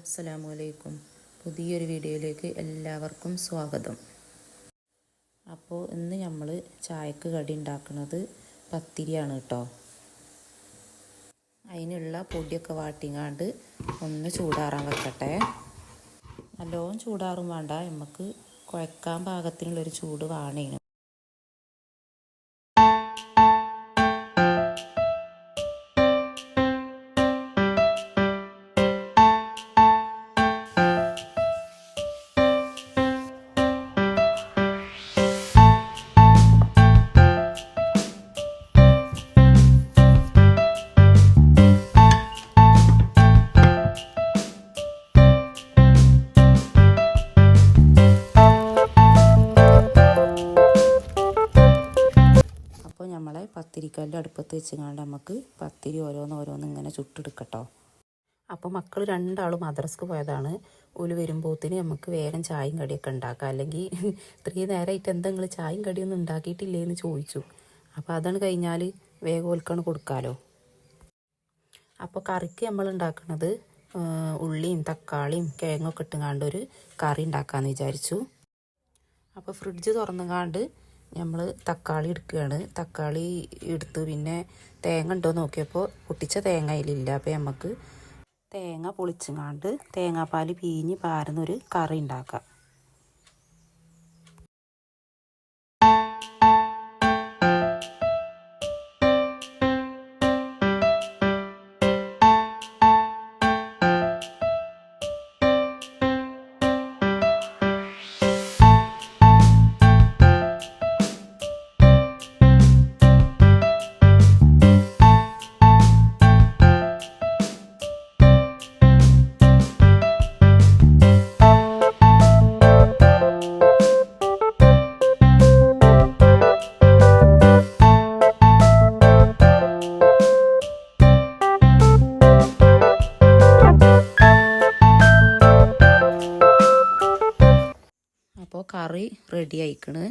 അസ്സലാമു അലൈക്കും പുതിയൊരു വീഡിയോയിലേക്ക് എല്ലാവർക്കും സ്വാഗതം. അപ്പോൾ ഇന്ന് നമ്മൾ ചായക്ക് കടി ഉണ്ടാക്കുന്നത് പത്തിരിയാണ് കേട്ടോ അതിനുള്ള പൊടിയൊക്കെ വാട്ടിങ്ങാണ്ട് ഒന്ന് ചൂടാറാൻ വെക്കട്ടെ. നല്ലോണം ചൂടാറും വേണ്ട. നമുക്ക് കുഴക്കാൻ പാകത്തിനുള്ളൊരു ചൂട് വാണേനും. അപ്പോൾ നമ്മളെ പത്തിരിക്കല്ല് അടുപ്പത്ത് വെച്ചുകൊണ്ട് നമുക്ക് പത്തിരി ഓരോന്ന് ഓരോന്ന് ഇങ്ങനെ ചുട്ടെടുക്കട്ടോ. അപ്പോൾ മക്കൾ രണ്ടാളും മദ്രസ്ക്ക് പോയതാണ്. ഓൽ വരുമ്പോത്തിന് നമുക്ക് വേഗം ചായയും കടിയൊക്കെ ഉണ്ടാക്കാം അല്ലെങ്കിൽ ഇത്രയും നേരമായിട്ട് എന്താ നിങ്ങൾ ചായയും കടിയൊന്നും ഉണ്ടാക്കിയിട്ടില്ലേ എന്ന് ചോദിച്ചു അപ്പോൾ അതാണ് കഴിഞ്ഞാൽ വേഗം ഓൽക്കാണ് കൊടുക്കാമല്ലോ അപ്പോൾ കറിക്ക് നമ്മൾ ഉണ്ടാക്കുന്നത് ഉള്ളിയും തക്കാളിയും കിഴങ്ങൊക്കെ ഇട്ടുങ്ങാണ്ട് ഒരു കറി ഉണ്ടാക്കാമെന്ന് വിചാരിച്ചു. അപ്പോൾ ഫ്രിഡ്ജ് തുറന്നുകാണ്ട് നമ്മൾ തക്കാളി എടുക്കുകയാണ് തക്കാളി എടുത്ത് പിന്നെ തേങ്ങ ഉണ്ടോ നോക്കിയപ്പോൾ പൊട്ടിച്ച തേങ്ങ അതിലില്ല. അപ്പോൾ നമുക്ക് തേങ്ങ പൊളിച്ചങ്ങാണ്ട് തേങ്ങാപ്പാൽ പീഞ്ഞ് പാരുന്നൊരു കറി ഉണ്ടാക്കാം. കറി റെഡി ആയിക്കണ്.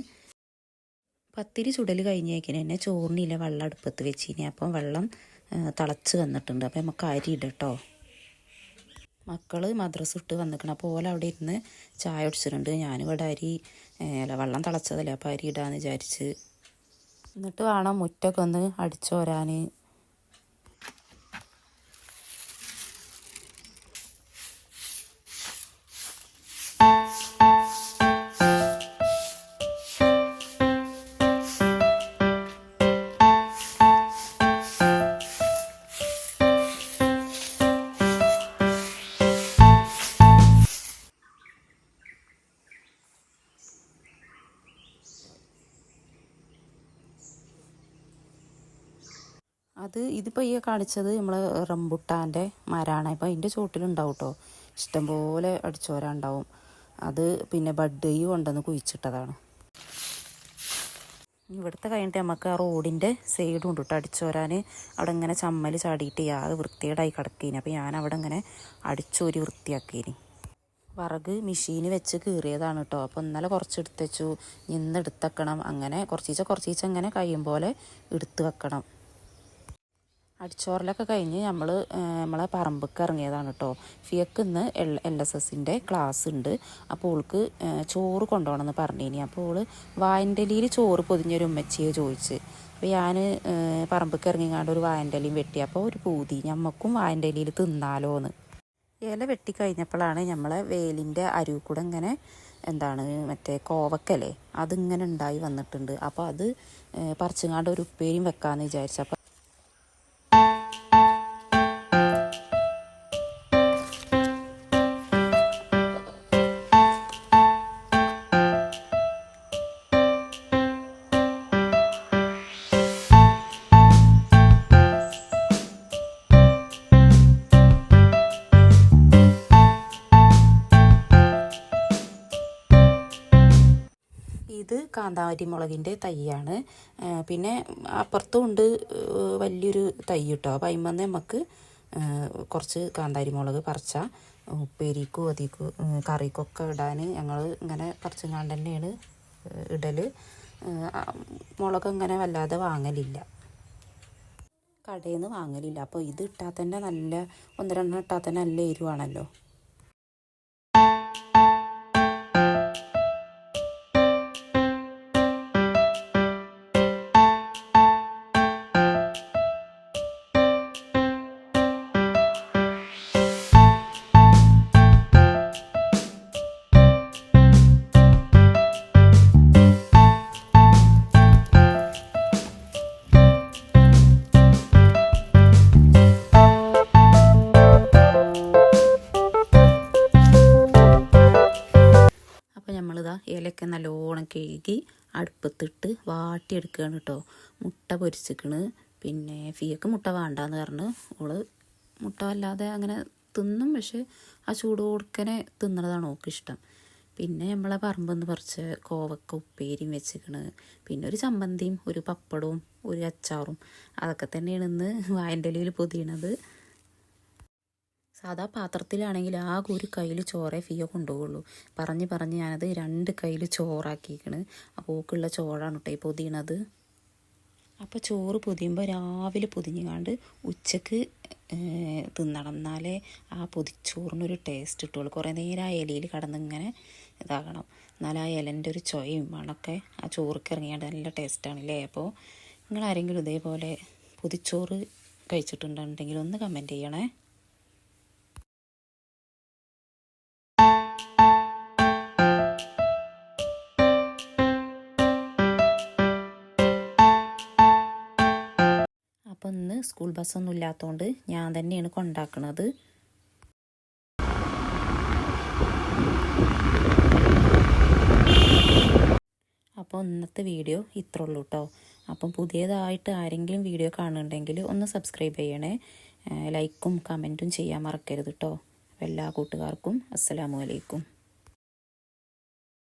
പത്തിരി ചുടൽ കഴിഞ്ഞേക്കിന് തന്നെ ചോറിനില്ല വെള്ളം അടുപ്പത്ത് വെച്ചിനി. അപ്പം വെള്ളം തിളച്ച് വന്നിട്ടുണ്ട്. അപ്പം നമുക്ക് അരി ഇടട്ടോ. മക്കൾ മദ്രസ ഇട്ട് വന്നിക്കണം. അപ്പോൾ ഓല അവിടെ ഇരുന്ന് ചായ കുടിച്ചിട്ടുണ്ട്. ഞാനിവിടെ അരി അല്ല വെള്ളം തിളച്ചതല്ലേ. അപ്പോൾ അരി ഇടാന്ന് വിചാരിച്ച്. എന്നിട്ട് വേണം മുറ്റൊക്കെ ഒന്ന് അടിച്ചോരാൻ അത് ഇതിപ്പോൾ ഈ കാണിച്ചത് നമ്മൾ റംബുട്ടാന്റെ മരമാണ് ഇപ്പോൾ അതിന്റെ ചോട്ടിലുണ്ടാവും കേട്ടോ ഇഷ്ടംപോലെ അടിച്ചോരാണ്ടാവും. അത് പിന്നെ ബഡ് ഈ കൊണ്ടുവന്ന് കുഴിച്ചിട്ടതാണ്. ഇവിടുത്തെ കഴിഞ്ഞിട്ട് നമുക്ക് ആ റോഡിന്റെ സൈഡും ഉണ്ട് കേട്ടോ അടിച്ചോരാൻ അവിടെ ഇങ്ങനെ ചമ്മൽ ചാടിയിട്ട് ആ വൃത്തികേടായി കിടക്കേനി. അപ്പോൾ ഞാൻ അവിടെ ഇങ്ങനെ അടിച്ചോരി വൃത്തിയാക്കേനി. വിറക് മെഷീൻ വെച്ച് കീറിയതാണ് കേട്ടോ അപ്പോൾ ഇന്നലെ കുറച്ച് എടുത്ത് വെച്ചു ഇന്ന് എടുത്തു വെക്കണം അങ്ങനെ കുറച്ചീച്ച കുറച്ചീച്ച അങ്ങനെ കഴിയും പോലെ എടുത്ത് വെക്കണം. അടിച്ചോറലൊക്കെ കഴിഞ്ഞ് നമ്മൾ നമ്മളെ പറമ്പക്ക് ഇറങ്ങിയതാണ് കേട്ടോ ഫിയക്ക് ഇന്ന് എൽ എൽ എസ് എസിന്റെ ക്ലാസ് ഉണ്ട് അപ്പോൾ ഓൾക്ക് ചോറ് കൊണ്ടുപോകണമെന്ന് പറഞ്ഞിനി. അപ്പോൾ ഓൾ വായന്റലിയിൽ ചോറ് പൊതിഞ്ഞൊരു ഉമ്മച്ചിയെ ചോദിച്ച് അപ്പോൾ ഞാൻ പറമ്പക്ക് ഇറങ്ങിങ്ങാണ്ട് ഒരു വായന്റലിയും വെട്ടി. അപ്പോൾ ഒരു പൂതി ഞമ്മക്കും തിന്നാലോ എന്ന് ഇല വെട്ടി കഴിഞ്ഞപ്പോഴാണ് നമ്മളെ വേലിന്റെ അരുവ് കൂടെ ഇങ്ങനെ എന്താണ് മറ്റേ കോവക്കല്ലേ അതിങ്ങനെ ഉണ്ടായി വന്നിട്ടുണ്ട്. അപ്പോൾ അത് പറിച്ചുങ്ങാണ്ട് ഒരു ഉപ്പേരിയും വെക്കാമെന്ന് വിചാരിച്ചു. കാന്താരി മുളകിന്റെ തൈയാണ് പിന്നെ അപ്പുറത്തും ഉണ്ട് വലിയൊരു തൈ കിട്ടോ അപ്പം അതിന്മേന്ന് നമുക്ക് കുറച്ച് കാന്താരി മുളക് പറിച്ച ഉപ്പേരിക്കും അതിക്കും കറിക്കൊക്കെ ഇടാൻ ഞങ്ങൾ ഇങ്ങനെ പറിച്ചങ്ങാണ്ട് തന്നെയാണ് ഇടൽ മുളക് അങ്ങനെ വല്ലാതെ വാങ്ങലില്ല. കടയിൽ നിന്ന് വാങ്ങലില്ല. അപ്പോൾ ഇത് ഇട്ടാൽ തന്നെ നല്ല ഒന്ന് രണ്ടെണ്ണം ഇട്ടാൽ തന്നെ നല്ല എരിവാണല്ലോ. കഴുകി അടുപ്പത്തിട്ട് വാട്ടിയെടുക്കുകയാണ് കേട്ടോ. മുട്ട പൊരിച്ചിക്കണ് പിന്നെ ഫിയക്ക് മുട്ട വേണ്ടാന്ന് പറഞ്ഞ് ഓൾ മുട്ട വല്ലാതെ അങ്ങനെ തിന്നും പക്ഷെ ആ ചൂട് കൊടുക്കനെ തിന്നണതാണ് ഓൾക്ക് ഇഷ്ടം. പിന്നെ നമ്മളെ പറമ്പെന്ന് പറിച്ച് കോവക്ക ഉപ്പേരിയും വെച്ചിക്കണ് പിന്നെ ഒരു ചമ്മന്തിയും ഒരു പപ്പടവും ഒരു അച്ചാറും അതൊക്കെ തന്നെയാണ് ഇന്ന് വായന്റെ ഇലയിൽ പൊതിയണത്. സാധാ പാത്രത്തിലാണെങ്കിൽ ആകെ ഒരു കയ്യിൽ ചോറേ ഫിയോ കൊണ്ടുപോകുള്ളൂ പറഞ്ഞ് പറഞ്ഞ് ഞാനത് രണ്ട് കയ്യിൽ ചോറാക്കിയിരിക്കണ് അപ്പോൾ ഓക്കുള്ള ചോറാണ് കേട്ടോ ഈ പൊതിയണത്. അപ്പോൾ ചോറ് പൊതിയുമ്പോൾ രാവിലെ പൊതിഞ്ഞുകാണ്ട് ഉച്ചയ്ക്ക് തിന്നണം. എന്നാലേ ആ പൊതിച്ചോറിനൊരു ടേസ്റ്റ് കിട്ടുള്ളൂ. കുറേ നേരം ആ ഇലയിൽ ഇങ്ങനെ ഇതാകണം. എന്നാലും ആ ഇലന്റെ ഒരു ചൊയയും മണമൊക്കെ ആ ചോർക്ക് ഇറങ്ങിയാണ്ട് നല്ല ടേസ്റ്റാണല്ലേ അപ്പോൾ നിങ്ങൾ ആരെങ്കിലും ഇതേപോലെ പൊതിച്ചോറ് കഴിച്ചിട്ടുണ്ടെങ്കിൽ ഒന്ന് കമന്റ് ചെയ്യണേ. അപ്പം ഇന്ന് സ്കൂൾ ബസ്സൊന്നും ഇല്ലാത്തതുകൊണ്ട് ഞാൻ തന്നെയാണ് കൊണ്ടാക്കണത്. അപ്പോൾ ഇന്നത്തെ വീഡിയോ ഇത്ര ഉള്ളൂ കേട്ടോ അപ്പം പുതിയതായിട്ട് ആരെങ്കിലും വീഡിയോ കാണുന്നുണ്ടെങ്കിൽ ഒന്ന് സബ്സ്ക്രൈബ് ചെയ്യണേ. ലൈക്കും കമന്റും ചെയ്യാൻ മറക്കരുത് കേട്ടോ എല്ലാ കൂട്ടുകാർക്കും അസ്സലാമു അലൈക്കും.